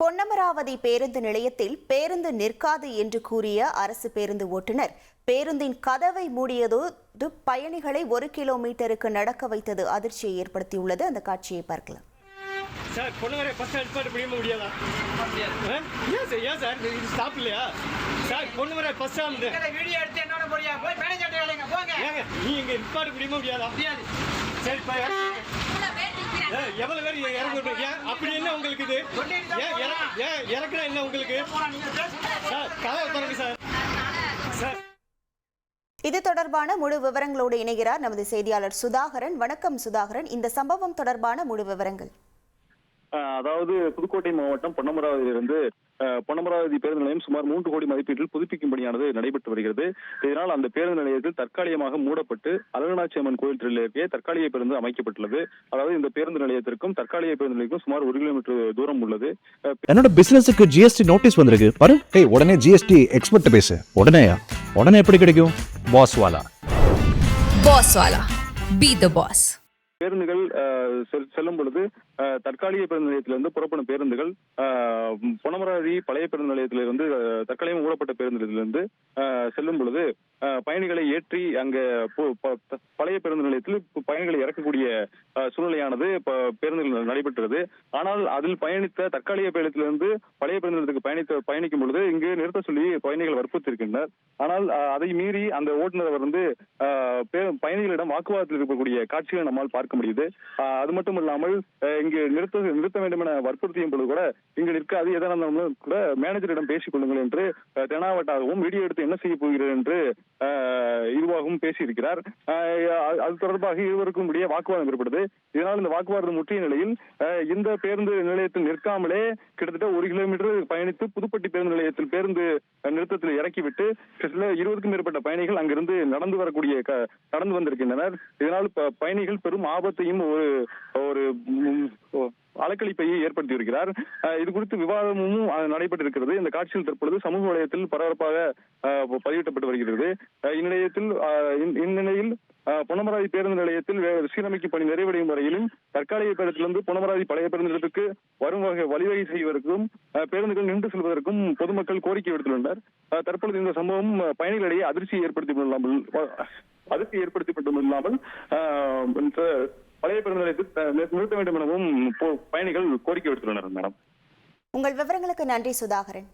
பொன்னமராவதி பேருந்து நிலையத்தில் பேருந்து நிற்காது என்று கூறிய அரசு பேருந்து ஓட்டுநர் பேருந்தின் கதவை மூடியதோடு பயணிகளை ஒரு கிலோமீட்டருக்கு நடக்க வைத்தது அதிர்ச்சியை ஏற்படுத்தியுள்ளது. அந்த காட்சியை பார்க்கலாம். சார் பொண்ணுவரை பஸ் ஸ்டாண்ட் பிடிக்க முடியாதா? ஆ? ஏன் சார் ஏன் சார்? இது ஸ்டாப் இல்லையா? சார் பொண்ணுவரை பஸ் ஸ்டாண்ட் இந்த வீடியோ எடுத்து என்னோட போறியா? போய் மேனேஜர் வேலைங்க போங்க. ஏங்க நீ இங்க நிப்பாட்டு பிடிக்க முடியாதா? முடியாது. சரி பா எவ்வளவு பேர் இறங்க ஏன் அப்படி என்ன உங்களுக்கு இது? ஏன் இறக்குனா என்ன உங்களுக்கு? சார் கதவை திறங்க சார். சார். இது தொடர்பான முழு விவரங்களோடு இணைகிறார் நமது செய்தியாளர் சுதாகரன். வணக்கம் சுதாகரன். இந்த சம்பவம் தொடர்பான முழு விவரங்கள். அதாவது புதுக்கோட்டை மாவட்டம் பொன்னமராவதியிலிருந்து பொன்னமராவதி பேருந்து நிலையம் சுமார் மூன்று கோடி மதிப்பீட்டில் புதுப்பிக்கும் பணியானது நடைபெற்று வருகிறது. இதனால் அந்த பேருந்து நிலையத்தில் தற்காலிகமாக மூடப்பட்டு அழகநாச்சி அம்மன் கோயில் திருவிழாக்கே தற்காலிக பேருந்து அமைக்கப்பட்டுள்ளது. அதாவது இந்த பேருந்து நிலையத்திற்கும் தற்காலிக பேருந்து நிலையத்திற்கும் சுமார் ஒரு கிலோமீட்டர் தூரம் உள்ளது. என்னோட பிசினஸுக்கு ஜிஎஸ்டி நோட்டீஸ் வந்திருக்கு. பாரு உடனே ஜிஎஸ்டி எக்ஸ்பர்ட் பேசு. உடனேயா உடனே எப்படி கிடைக்கும்? பாஸ் வாலா. Boss Wala. Be the boss. பேருந்துகள் செல்லும் பொழுது தற்காலிக பேருந்து நிலையத்திலிருந்து புறப்படும் பேருந்துகள் பொனமராதி பழைய பேருந்து நிலையத்திலிருந்து அஹ், தற்காலிகம் மூடப்பட்ட பேருந்து நிலையத்திலிருந்து அஹ், செல்லும் பொழுது பயணிகளை ஏற்றி அங்க ப- பழைய பேருந்து நிலையத்தில் பயணிகளை இறக்கக்கூடிய சூழ்நிலையானது பேருந்துகள் நடைபெற்றது. ஆனால் அதில் பயணித்த தற்காலிக பேருந்திலிருந்து பழைய பேருந்து நிலையத்துக்கு பயணித்த பயணிக்கும் பொழுது இங்கு நிறுத்த சொல்லி பயணிகள் வற்புறுத்திருக்கின்றனர் ஆனால் அதை மீறி அந்த ஓட்டுநர் வந்து பயணிகளிடம் வாக்குவாதத்தில் இருக்கக்கூடிய காட்சிகளை நம்மால் பார்க்க முடியுது. அது மட்டும் இல்லாமல் இங்கு நிறுத்த நிறுத்த வேண்டும் என வற்புறுத்தியும் பொழுது கூட இங்கு நிற்காது எதனா கூட மேனேஜரிடம் பேசிக் கொள்ளுங்கள் என்று தெனாவட்டாகவும் வீடியோ எடுத்து என்ன செய்ய போகிறது என்று இதுவாகவும் பேசியிருக்கிறார். அது- தொடர்பாக இருவருக்கும் இடையே வாக்குவாதம் ஏற்பட்டது இதனால் இந்த வாக்குவாதம் முற்றிய நிலையில் இந்த பேருந்து நிலையத்தில் நிற்காமலே கிட்டத்தட்ட ஒரு கிலோமீட்டர் பயணித்து புதுப்பட்டி பேருந்து நிலையத்தில் பேருந்து நிறுத்தத்தில் இறக்கிவிட்டு சில இருபதுக்கும் மேற்பட்ட பயணிகள் அங்கிருந்து நடந்து வரக்கூடிய க- நடந்து வந்திருக்கின்றனர். இதனால் பயணிகள் பெரும் ஆபத்தையும் ஒரு ஒ- ஏற்படுத்தி இருக்கிறார் இது குறித்து விவாதமும் நடைபெற்றிருக்கிறது. இந்த காட்சியில் தற்பொழுது சமூக வலையத்தில் பரபரப்பாக பதிவிட்டப்பட்டு வருகிறது. இந்நிலையத்தில் இந்நிலையில் பொன்னமராதி பேருந்து நிலையத்தில் சீரமைக்கு சீரமைக்கும் பணி நிறைவடையும் வரையிலும் தற்காலிக பேருந்திலிருந்து பொன்னமராதி பழைய பேருந்து நிலையத்துக்கு வரும் வகை வழிவகை செய்வதற்கும் பேருந்துகள் நின்று செல்வதற்கும் பொதுமக்கள் கோரிக்கை விடுத்துள்ளனர். தற்பொழுது இந்த சம்பவம் பயணிகளிடையே அதிர்ச்சியை ஏற்படுத்தி அதிர்ச்சி ஏற்படுத்தி இல்லாமல் பழைய பேருந்து நிலையத்தில் நிறுத்த வேண்டும் எனவும் பயணிகள் கோரிக்கை விடுத்துள்ளனர் மேடம். உங்கள் விவரங்களுக்கு நன்றி சுதாகரன்.